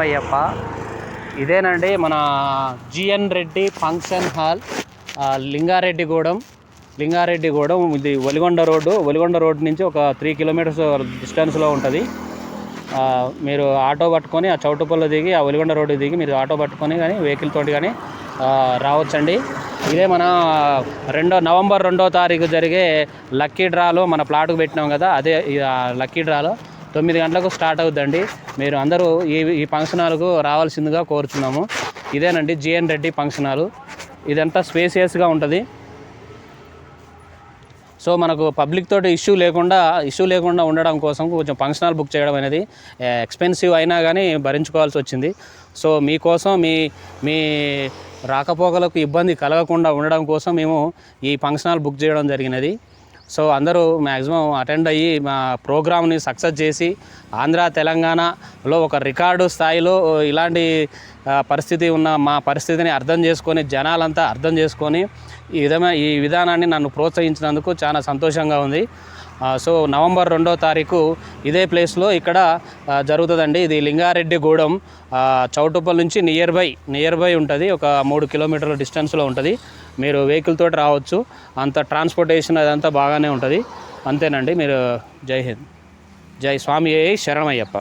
అయ్యప్ప. ఇదేనండి మన G N Reddy function hall Lingareddygudem. Lingareddygudem ఇది ఒలిగొండ రోడ్డు. ఒలిగొండ రోడ్డు నుంచి ఒక త్రీ కిలోమీటర్స్ డిస్టెన్స్లో ఉంటుంది. మీరు ఆటో పట్టుకొని ఆ చౌటుపల్లి దిగి ఆ ఒలిగొండ రోడ్డు దిగి మీరు ఆటో పట్టుకొని కానీ వెహికల్ తోటి కానీ రావచ్చండి. ఇదే మన రెండో నవంబర్ రెండో తారీఖు జరిగే లక్కీ డ్రాలో మన ప్లాట్కు పెట్టినాం కదా అదే లక్కీ డ్రాలో. తొమ్మిది గంటలకు స్టార్ట్ అవుద్దండి. మీరు అందరూ ఈ ఈ ఫంక్షన్ హాల్కు రావాల్సిందిగా కోరుచున్నాము. ఇదేనండి జిఎన్ రెడ్డి ఫంక్షన్ హాల్. ఇదంతా స్పేసియస్గా ఉంటుంది. సో మనకు పబ్లిక్ తోటి ఇష్యూ లేకుండా ఇష్యూ లేకుండా ఉండడం కోసం కొంచెం ఫంక్షన్ హాల్ బుక్ చేయడం అనేది ఎక్స్పెన్సివ్ అయినా కానీ భరించుకోవాల్సి వచ్చింది. సో మీకోసం మీ మీ రాకపోకలకు ఇబ్బంది కలగకుండా ఉండడం కోసం మేము ఈ ఫంక్షన్ హాల్ బుక్ చేయడం జరిగినది. సో అందరూ మ్యాక్సిమం అటెండ్ అయ్యి మా ప్రోగ్రామ్ని సక్సెస్ చేసి ఆంధ్ర తెలంగాణలో ఒక రికార్డు స్థాయిలో ఇలాంటి పరిస్థితి ఉన్న మా పరిస్థితిని అర్థం చేసుకొని జనాలంతా అర్థం చేసుకొని ఈ విధమైన ఈ విధానాన్ని నన్ను ప్రోత్సహించినందుకు చాలా సంతోషంగా ఉంది. సో నవంబర్ రెండో తారీఖు ఇదే ప్లేస్లో ఇక్కడ జరుగుతుందండి. ఇది లింగారెడ్డిగూడెం గూడెం. చౌటుప్పల్ నుంచి నియర్ బై నియర్ బై ఉంటుంది. ఒక మూడు కిలోమీటర్ల డిస్టెన్స్లో ఉంటుంది. మీరు వెహికల్ తోటి రావచ్చు. అంత ట్రాన్స్పోర్టేషన్ అదంతా బాగానే ఉంటుంది. అంతేనండి. మీరు జై హింద్. జై స్వామి శరణమయ్యప్ప.